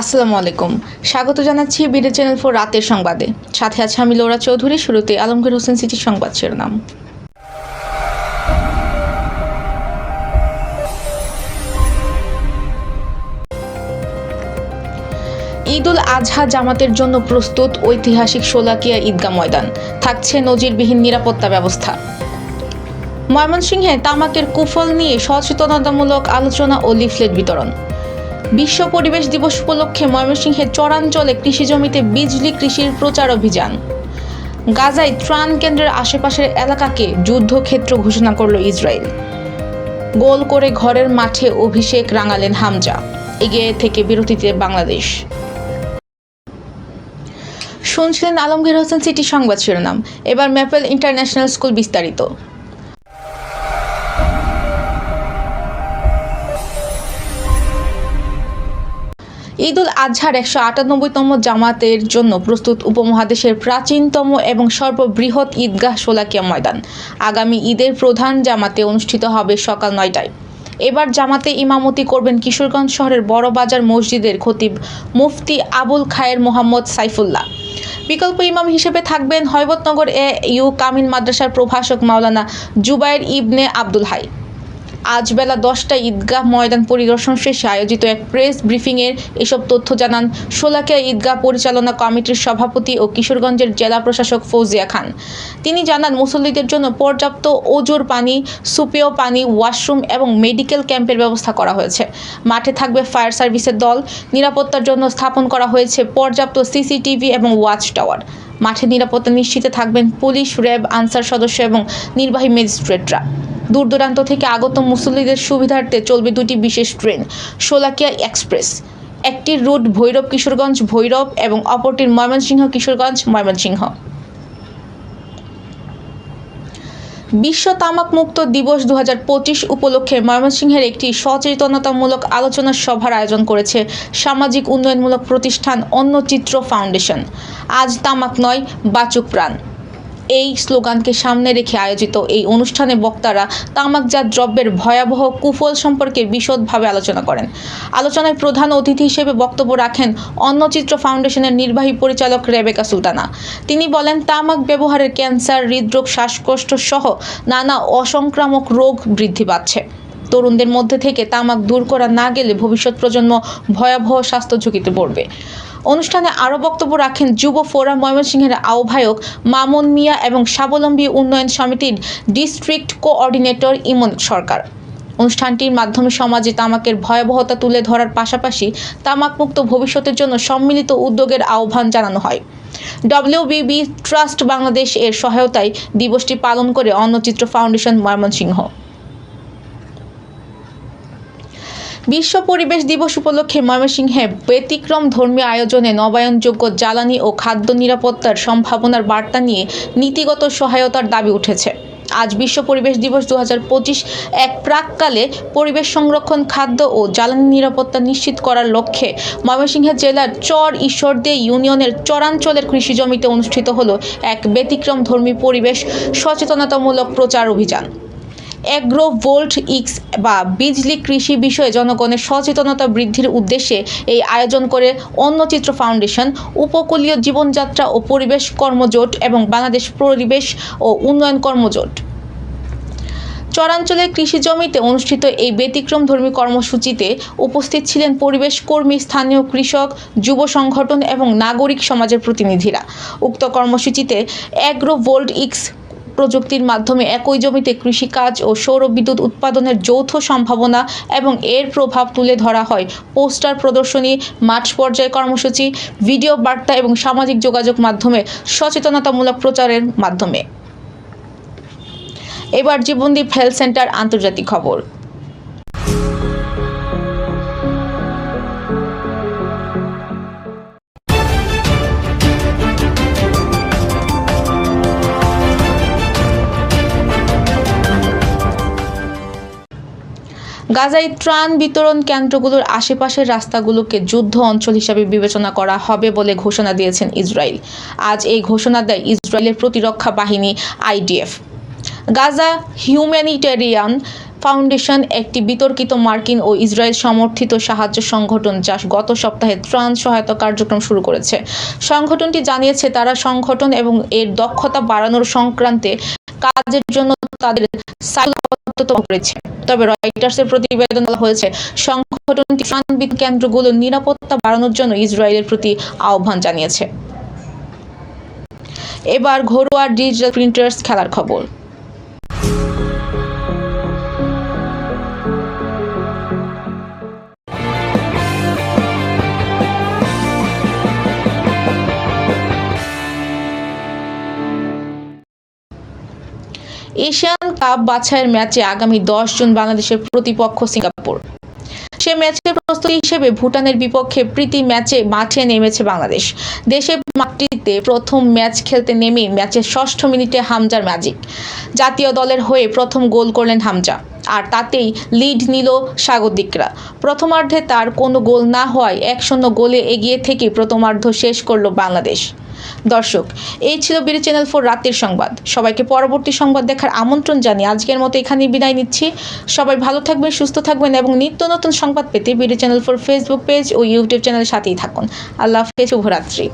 আসসালামু আলাইকুম। স্বাগত জানাচ্ছি বিডি চ্যানেল ফোর রাতের সংবাদে। সাথে আছে আমি লোরা চৌধুরী, শুরুতে আলমগীর হোসেন সিটির সংবাদ শিরোনাম। ঈদ উল আজহা জামাতের জন্য প্রস্তুত ঐতিহাসিক শোলাকিয়া ঈদগাহ ময়দান। থাকছে নজিরবিহীন নিরাপত্তা ব্যবস্থা। ময়মনসিংহে তামাকের কুফল নিয়ে সচেতনতামূলক আলোচনা ও লিফলেট বিতরণ। বিশ্ব পরিবেশ দিবস উপলক্ষে ময়মনসিংহের চরাঞ্চলে কৃষি জমিতে বিজলি কৃষির প্রচার অভিযান। গাজায় ত্রাণ কেন্দ্রের আশেপাশের এলাকাকে যুদ্ধক্ষেত্র ঘোষণা করল ইসরায়েল। গোল করে ঘরের মাঠে অভিষেক রাঙালেন হামজা। এগিয়ে থেকে বিরতিতে বাংলাদেশ। শুনছিলেন আলমগীর হোসেন সিটি সংবাদ শিরোনাম। এবার ম্যাপেল ইন্টারন্যাশনাল স্কুল বিস্তারিত। ঈদ উল আজহার একশো আটানব্বইতম জামাতের জন্য প্রস্তুত উপমহাদেশের প্রাচীনতম এবং সর্ববৃহৎ ঈদগাহ শোলাকিয়া ময়দান। আগামী ঈদের প্রধান জামাতে অনুষ্ঠিত হবে সকাল নয়টায়। এবার জামাতে ইমামতি করবেন কিশোরগঞ্জ শহরের বড় বাজার মসজিদের খতিব মুফতি আবুল খায়ের মোহাম্মদ সাইফুল্লাহ। বিকল্প ইমাম হিসেবে থাকবেন হৈবতনগর এ ইউ কামিল মাদ্রাসার প্রভাষক মাওলানা জুবায়ের ইবনে আব্দুল হাই। আজ বেলা দশটায় ঈদগাহ ময়দান পরিদর্শন শেষে আয়োজিত এক প্রেস ব্রিফিংয়ের এসব তথ্য জানান শোলাকিয়া ঈদগাহ পরিচালনা কমিটির সভাপতি ও কিশোরগঞ্জের জেলা প্রশাসক ফৌজিয়া খান। তিনি জানান, মুসল্লিদের জন্য পর্যাপ্ত ওজোর পানি, সুপেয় পানি, ওয়াশরুম এবং মেডিকেল ক্যাম্পের ব্যবস্থা করা হয়েছে। মাঠে থাকবে ফায়ার সার্ভিসের দল। নিরাপত্তার জন্য স্থাপন করা হয়েছে পর্যাপ্ত সিসিটিভি এবং ওয়াচ টাওয়ার। মাঠে নিরাপত্তা নিশ্চিতে থাকবেন পুলিশ, র্যাব, আনসার সদস্য এবং নির্বাহী ম্যাজিস্ট্রেটরা। দূর দূরান্ত থেকে আগত মুসল্লিদের সুবিধার্থে চলবে দুটি বিশেষ ট্রেন, শোলাকিয়া এক্সপ্রেস। একটি রুট ভৈরব কিশোরগঞ্জ ভৈরব এবং অপরটির ময়মনসিংহ কিশোরগঞ্জ ময়মনসিংহ বিশ্ব তামাক মুক্ত দিবস দু হাজার পঁচিশ উপলক্ষে ময়মনসিংহের একটি সচেতনতামূলক আলোচনা সভার আয়োজন করেছে সামাজিক উন্নয়নমূলক প্রতিষ্ঠান অন্নচিত্র ফাউন্ডেশন। আজ তামাক নয়, বাচুক প্রাণ। এই স্লোগানকে সামনে রেখে আয়োজিত এই অনুষ্ঠানে বক্তারা তামাকজাত দ্রব্যের ভয়াবহ কুফল সম্পর্কে বিশদভাবে আলোচনা করেন। আলোচনায় প্রধান অতিথি হিসেবে বক্তব্য রাখেন অন্নচিত্র ফাউন্ডেশনের নির্বাহী পরিচালক রেবেকা সুলতানা। তিনি বলেন, তামাক ব্যবহারের ক্যান্সার, হৃদরোগ, শ্বাসকষ্ট সহ নানা অসংক্রামক রোগ বৃদ্ধি পাচ্ছে। তরুণদের মধ্যে থেকে তামাক দূর করা না গেলে ভবিষ্যৎ প্রজন্ম ভয়াবহ স্বাস্থ্য ঝুঁকিতে পড়বে। অনুষ্ঠানে আরও বক্তব্য রাখেন যুব ফোরাম ময়মনসিংহের আহ্বায়ক মামুন মিয়া এবং স্বাবলম্বী উন্নয়ন সমিতির ডিস্ট্রিক্ট কোঅর্ডিনেটর ইমন সরকার। অনুষ্ঠানটির মাধ্যমে সমাজে তামাকের ভয়াবহতা তুলে ধরার পাশাপাশি তামাকমুক্ত ভবিষ্যতের জন্য সম্মিলিত উদ্যোগের আহ্বান জানানো হয়। ডব্লিউবিবি ট্রাস্ট বাংলাদেশ এর সহায়তায় দিবসটি পালন করে অন্নচিত্র ফাউন্ডেশন ময়মনসিংহ। বিশ্ব পরিবেশ দিবস উপলক্ষে ময়মনসিংহে ব্যতিক্রম ধর্মীয় আয়োজনে নবায়নযোগ্য জ্বালানি ও খাদ্য নিরাপত্তার সম্ভাবনার বার্তা নিয়ে নীতিগত সহায়তার দাবি উঠেছে। আজ বিশ্ব পরিবেশ দিবস দু এক প্রাককালে পরিবেশ সংরক্ষণ, খাদ্য ও জ্বালানি নিরাপত্তা নিশ্চিত করার লক্ষ্যে ময়মনসিংহ জেলার চর ঈশ্বরদে ইউনিয়নের চরাঞ্চলের কৃষি জমিতে অনুষ্ঠিত হলো এক ব্যতিক্রম ধর্মী পরিবেশ সচেতনতামূলক প্রচার অভিযান। অ্যাগ্রো ভোল্ট ইক্স বা বিজলি কৃষি বিষয়ে জনগণের সচেতনতা বৃদ্ধির উদ্দেশ্যে এই আয়োজন করে অন্নচিত্র ফাউন্ডেশন, উপকূলীয় জীবনযাত্রা ও পরিবেশ কর্মজোট এবং বাংলাদেশ পরিবেশ ও উন্নয়ন কর্মজোট। চরাঞ্চলের কৃষি জমিতে অনুষ্ঠিত এই ব্যতিক্রম ধর্মী কর্মসূচিতে উপস্থিত ছিলেন পরিবেশ কর্মী, স্থানীয় কৃষক, যুব সংগঠন এবং নাগরিক সমাজের প্রতিনিধিরা। উক্ত কর্মসূচিতে অ্যাগ্রো ভোল্ট ইক্স প্রযুক্তির মাধ্যমে একই জমিতে কৃষিকাজ ও সৌর বিদ্যুৎ উৎপাদনের যৌথ সম্ভাবনা এবং এর প্রভাব তুলে ধরা হয়। পোস্টার প্রদর্শনী, মাঠ পর্যায়ে কর্মসূচি, ভিডিও বার্তা এবং সামাজিক যোগাযোগ মাধ্যমে সচেতনতামূলক প্রচারের মাধ্যমে। এবার জীবনদীপ হেলথ সেন্টার আন্তর্জাতিক খবর। গাজায় ত্রাণ বিতরণ কেন্দ্রগুলোর আশেপাশের রাস্তাগুলোকে যুদ্ধ অঞ্চল হিসাবে বিবেচনা করা হবে বলে ঘোষণা দিয়েছেন ইসরায়েল। আজ এই ঘোষণা দেয় ইসরায়েলের প্রতিরক্ষা বাহিনী আইডিএফ। গাজা হিউম্যানিটেরিয়ান ফাউন্ডেশন একটি বিতর্কিত মার্কিন ও ইসরায়েল সমর্থিত সাহায্য সংগঠন যা গত সপ্তাহে ত্রাণ সহায়তা কার্যক্রম শুরু করেছে। সংগঠনটি জানিয়েছে, তারা সংগঠন এবং এর দক্ষতা বাড়ানোর সংক্রান্তে কাজের জন্য তাদের করেছে। তবে রয়টার্সের প্রতিবেদন বলা হয়েছে, সংগঠনটি প্রাণবিদ কেন্দ্রগুলো নিরাপত্তা বাড়ানোর জন্য ইসরায়েলের প্রতি আহ্বান জানিয়েছে। এবার ঘরোয়া ডিজিটাল প্রিন্টার্স খেলার খবর। এশিয়ান কাপ বাছাইয়ের ম্যাচে আগামী দশ জুন বাংলাদেশের প্রতিপক্ষ সিঙ্গাপুর। সে ম্যাচের প্রস্তুতি হিসেবে ভুটানের বিপক্ষে প্রীতি ম্যাচে মাঠে নেমেছে বাংলাদেশ। দেশের মাটিতে প্রথম ম্যাচ খেলতে নেমে ম্যাচের ষষ্ঠ মিনিটে হামজার ম্যাজিক জাতীয় দলের হয়ে প্রথম গোল করলেন হামজা। আর তাতেই লিড নিল স্বাগতিকরা। প্রথমার্ধে তার কোনো গোল না হওয়ায় এক শূন্য গোলে এগিয়ে থেকে প্রথমার্ধ শেষ করল বাংলাদেশ। দর্শক, এই ছিল বিডি চ্যানেল ফোর রাতের সংবাদ। সবাইকে পরবর্তী সংবাদ দেখার আমন্ত্রণ জানিয়ে আজকের মতো এখানেই বিদায় নিচ্ছি। সবাই ভালো থাকবেন, সুস্থ থাকবেন এবং নিত্য নতুন সংবাদ পেতে BD channel four Facebook page ও ইউটিউব চ্যানেলের সাথেই থাকুন। আল্লাহ হাফেজ, শুভরাত্রি।